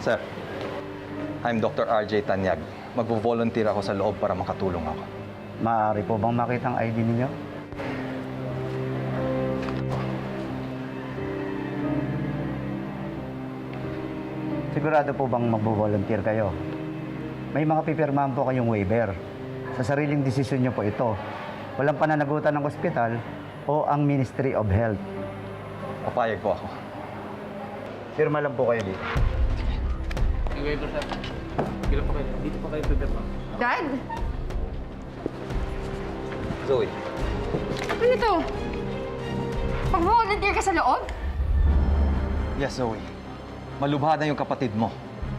Sir, I'm Dr. RJ Tanyag. Magvo-volunteer ako sa loob para makatulong ako. Maaari po bang makita ang ID ninyo? Sigurado po bang magbo-volunteer kayo? May mga pipirmahan po kayong waiver. Sa sariling desisyon nyo po ito. Walang pananagutan ng ospital o ang Ministry of Health. Papayag po ako. Pirma lang po kayo dito. Yung waiver, sir. Sige po kayo. Dito po kayo prepare po. Dad, Zoe, ano ito? Pag-volunteer ka sa loob? yes Zoe. Malubha na yung kapatid mo.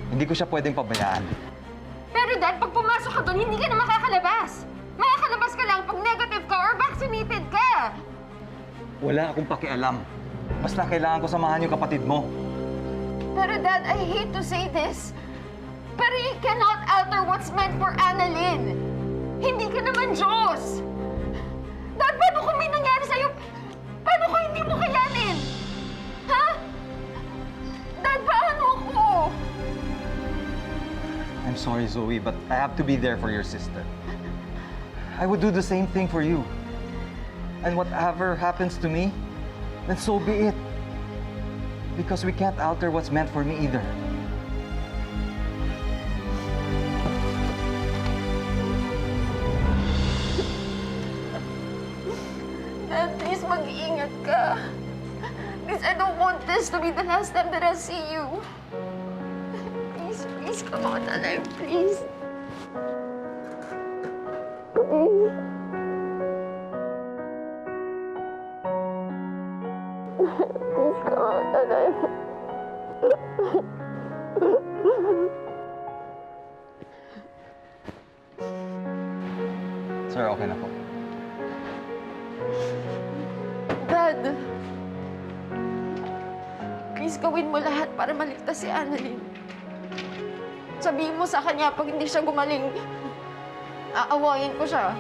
Hindi ko siya pwedeng pabayaan. Pero Dad, pag pumasok ka doon, hindi ka na makakalabas. Makakalabas ka lang pag negative ka or vaccinated ka. Wala akong pakialam. Basta kailangan ko samahan yung kapatid mo. Pero Dad, I hate to say this, pero you cannot alter what's meant for Annalyn. Hindi ka naman Diyos. Dad, paano kung may nangyari sa'yo? Paano kung hindi mo kayanin? Ha? Dad, paano ako? I'm sorry, Zoe, but I have to be there for your sister. I would do the same thing for you. And whatever happens to me, then so be it. Because we can't alter what's meant for me either. Dad, please mag-iingat ka. Please, I don't want this to be the last time that I see you. Please, please, come on, alive, please. Please. Please, come on, alive. Sir, okay na po. Dad, please gawin mo lahat para maligtas si Annalyn. Sabihin mo sa kanya pag hindi siya gumaling, aawayin ko siya.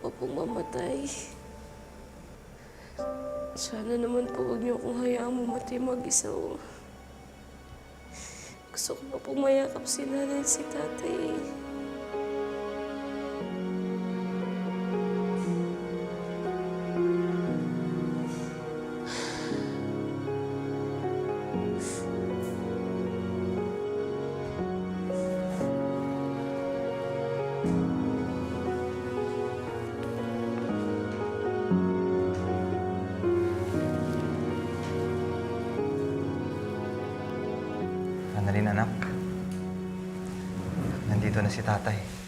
Pa pong mamatay. Sana naman po huwag niyo akong hayaang mamatay mag-isa. oh. Gusto ko pa pong mayakap si nanay at si tatay. Annalyn, Nandito na si tatay.